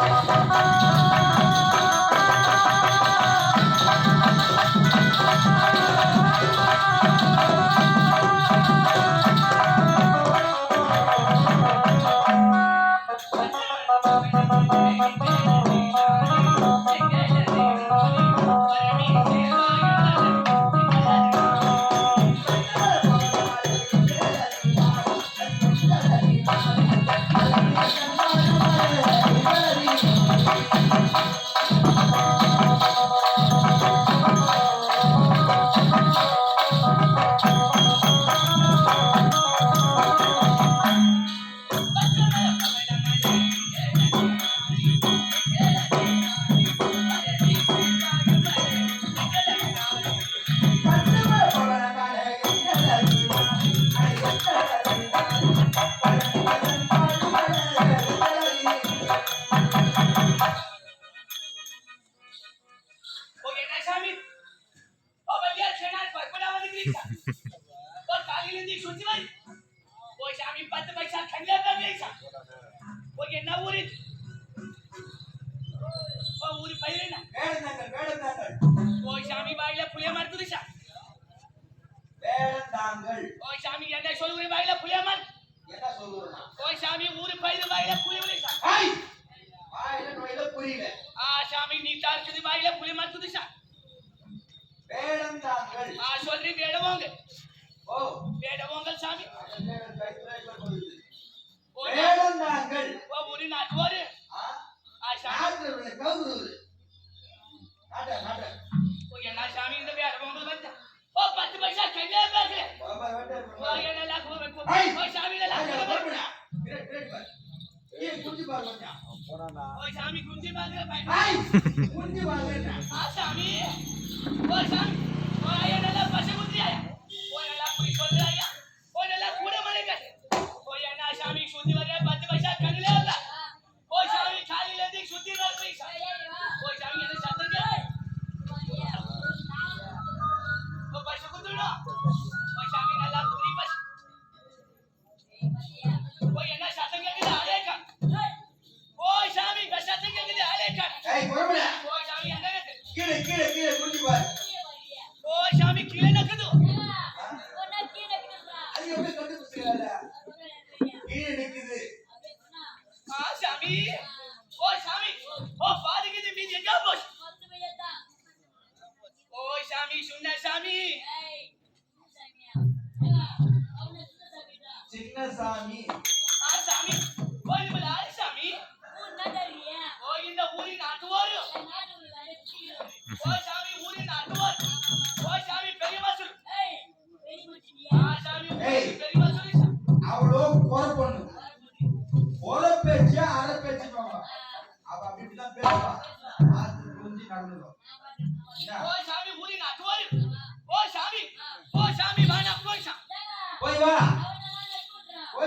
Oh, Vedanthangal ஓ சாமி என்ன சொல்லுங்க வாயில புளிய மறு என்ன சொல்லுறா ஓ சாமி ஊரு பயிர் வாயில புளிய மறுக்குது சா ஹாய்! வாயில நோயில புரியல. ஆ சாமி நீ தாக்குது வாயில புளிய மறுக்குது சா வேடந்தாங்கள் ஆ சொல்றீ வேடவோங்க ஓ. வேடவோங்க சாமி. ஓ வேடந்தாங்கள் ஓ ஊரு நாட்டு ஓரு ஆ? சாமி. கவுரு. நாட்ட நாட்ட. ஓ என்ன சாமி இந்த வேடவோங்க வந்து ஓ பத்து பைசா கல்ல பேசு பாபா வேட்ட ஓ என்ன கூ ஹாய். ஓ சாமி குஞ்சி பார் கொஞ்சம். ஓ சாமி. சாமி சுண்ண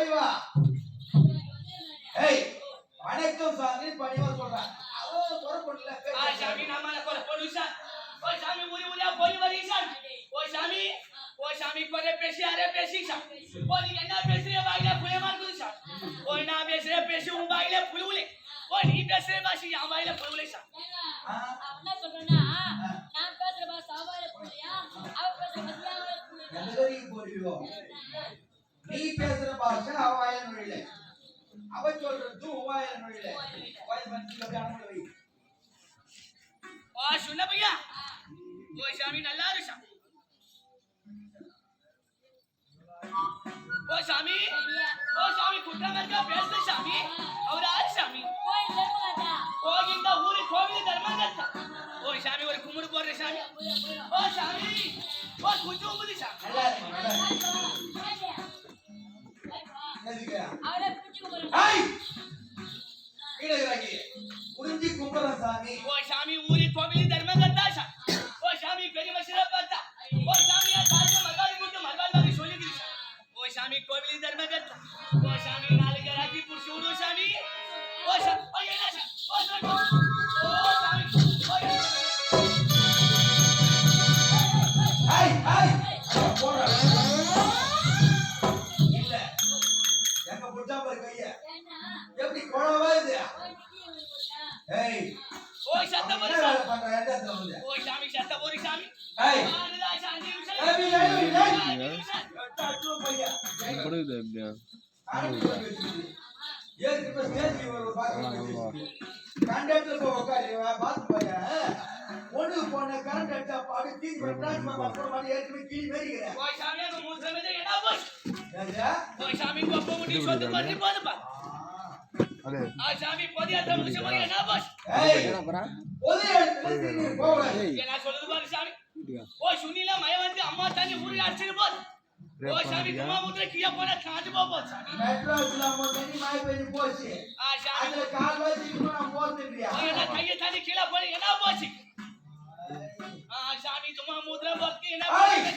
போய் வா ஏய் வணக்கம் சாமி பணிவா சொல்றேன் அவ குறை பொண்ணுல ஆ சாமி நம்மள கொர போடுசா ஓ சாமி ஊரி ஊரியா போய் வரீசா ஓ சாமி. ஓ சாமி கொர பேசி அரே பேசிசா ஓ நீ என்ன பேசுற வாயில புய மார்க்குதுசா ஓ நான் பேசுற பேசி உன் வாயில புழுவுலே. ஓ நீ பேசுற பாசி என் வாயில புழுவுலேசா எந்த வரைக்கும் போறியோ நீ பேசுற பாஷை அவ வாயில நுழையில. அவ சொல்றது வாயில நுழையில. வாய் பண்ணி அப்படி அனுப்பி வை ஓ சுண்ண பையா? ஓ சாமி நல்லா இருசா ஓ சாமி. ஓ சாமி குற்றமர்க்க பேசுற சாமி. அவர் ஆறு சாமி? இந்த ஊரு கோவில் தர்மங்கத்த ஓ சாமி ஒரு கும்பிடு போடுற சாமி. ஓ சாமி. ஓ குஞ்சு உம்புது சாமி நல்லா இருக்கு நல்லா இருக்கு என்னதுக்கு அவரை பிடிச்சு ஐய் கீழே இறங்கி குறிஞ்சி கும்புறேன் சாமி ஓ சாமி ஊரி கோவில் தர்மங்கத்தா சா ஓ சாமி பெரிய மசில பார்த்தா ஓ சாமி ஆ தாலிய மகாதி குண்டு மகாதி சொல்லிக்கிது சா ஓ சாமி கோவில் தர்மங்கத்தா ஓ சாமி நாளைக்கு ராக்கி புடிச்சு விடு சாமி ஓ சா ஓ என்ன சா ஓ சாமி படுது அப்படியா ஒண்ணு போன கரண்ட் அடிச்சா பாடு தீ டிரான்ஸ்ஃபர் பண்ற மாதிரி ஏற்கனவே கீழ மேரிக்கிறேன் போய் சாமி மூத்தமே என்ன போய். போய் சாமி பப்ப முடி சொத்து பண்ணி போதுப்பா ஆ. சாமி பொதியாத்த முடிச்ச மாதிரி என்ன போச்சு ஏய், பொது இடத்துல தீனி போகக்கூடாது. என்ன சொல்லுது பாரு சாமி ஓ சுனில மய வந்து அம்மா தண்ணி ஊறி அடிச்சிட்டு போது ஓ சாமி குமா முத்திர கீழே போனா காஞ்சு போ போச்சு சாமி மெட்ராஸ்ல மூணு தண்ணி மழை பெஞ்சு போச்சு. ஆ சாமி அதுல கால் வச்சு இன்னும் நான் போறது இல்லையா? ஓ, என்ன கையை தண்ணி கீழே போன என்ன போச்சு ஆ சாமி சும்மா முத்திர போட்டு என்ன ஏய், போச்சு?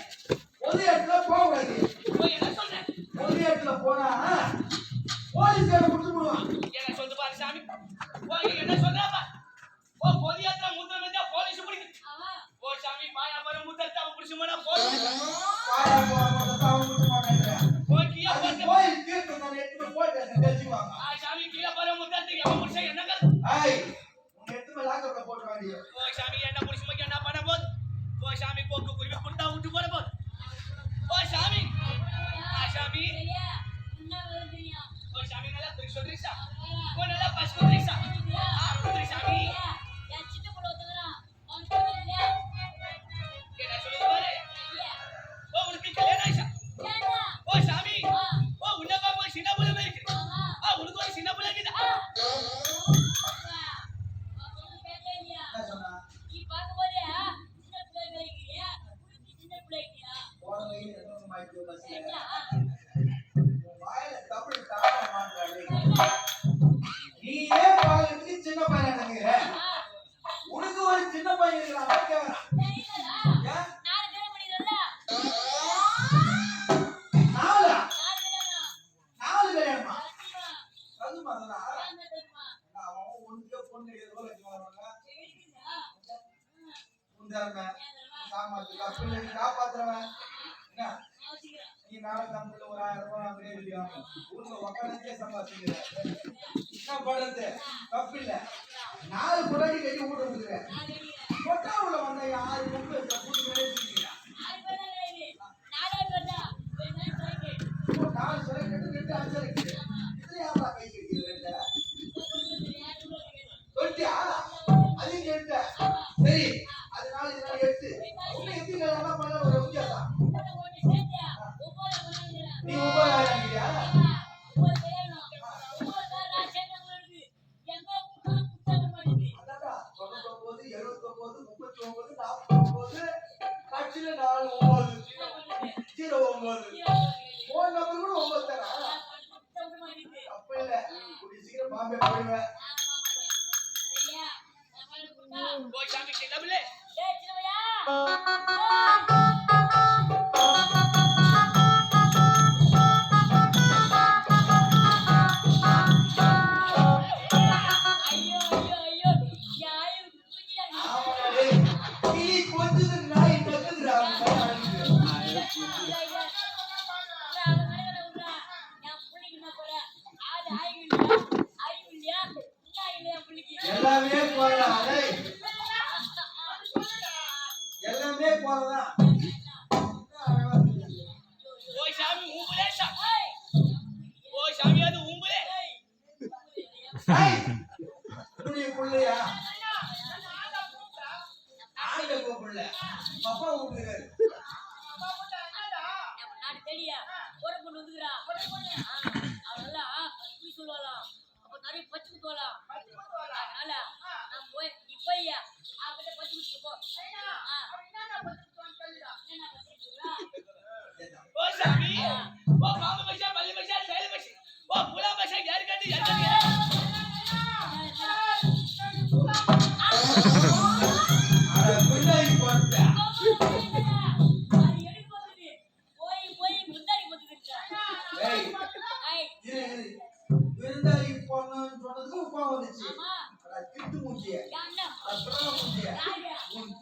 பொது இடத்துல போகக்கூடாது. ஓ என்ன சொல்றேன் பொது இடத்துல போனா போலீஸ்காரன் புடிச்சு போடுவான். என்ன சொல்லுது பாரு சாமி. என்ன சொல்றப்பா ஓ பொதியாத்திர முத்திர வந்தா போலீஸ் பிடிக்குது ஓ சாமி பாயா பாரு முத்திரத்தை அவன் பிடிச்சு போனா போலீஸ். பாயா போற மொத்தத்தை அவன் புடிச்சு மாட்டேங்கிறான். ஓ கீழே அது போட்டு. கோயில் தீர்த்தம் தானே, எடுத்துட்டு போய் பேச தெரிஞ்சுக்குவாங்க. ஆ சாமி கீழே பாரு முத்திரத்துக்கு அவன் பிடிச்சா என்ன கருத்து ஏய், உன்னை எடுத்து போய் லாக்கப்ல போட்டு வாடி. ஓ சாமி என்ன புடிச்சு மக்கி என்ன பண்ண போகுது? ஓ சாமி கோக்கு குருவி குண்டா விட்டு போட போகுது. ஓ சாமி. ஆ சாமி. சொல்றீசா ஓ நல்லா பஸ் சொல்றீசா ஆ குதிரி சாமி? காப்பாத்துறவன். என்ன? நீ நாளை கம்பெனில ஒரு ஆயிரம் ரூபாய் வாங்குறே இல்லையா? ஊர்ல உக்காந்துட்டே சம்பாதிச்சுக்கிற. என்ன பண்றது? தப்பில்ல. நாலு பொண்டாட்டி கட்டி வீட்டை விட்டுக்கிறேன். கொட்டா உள்ள வந்தா யாரு ஜீரோ ஒன்பது. phone number கூட ஒன்பது தானா? தப்பு இல்ல. கூடிய சீக்கிரம் பாம்பே போயிடுவேன். சாமி எல்லாமே போறதா டேய். எல்லாமே போறதா ஓ சாமி ஊம்புலே சா. ஓ சாமி அது ஊம்புலே. ஏய், உன்னுடைய புள்ளையா? ஆண்ட கூப்பிடல அப்பா கூப்பிடுறாரு நாடு தேடியா ஒரு பொண்ணு. வந்துக்கிறா அவளெல்லாம் போய் சொல்லுவாளாம். அப்ப நிறைய பச்சை குத்துவாளாம் அதனால நான் போய் நீ போய்யா அவகிட்ட பச்சை குத்திக்க போ ஆ. என்னென்ன பச்சை குத்துறா? ஓ சாமி ஓ பாம்பு பச்சா பல்லு பச்சா சேல பச்சா ஓ புலா பச்சா யாரு கட்டி யாரு அட பிள்ளை போட்ட ஐய், இரு இரு விருந்தாளி போனன்னு சொன்னதுக்கு உப்பா வந்துச்சு. ஆமா. அட திட்டு மூஞ்சிய என்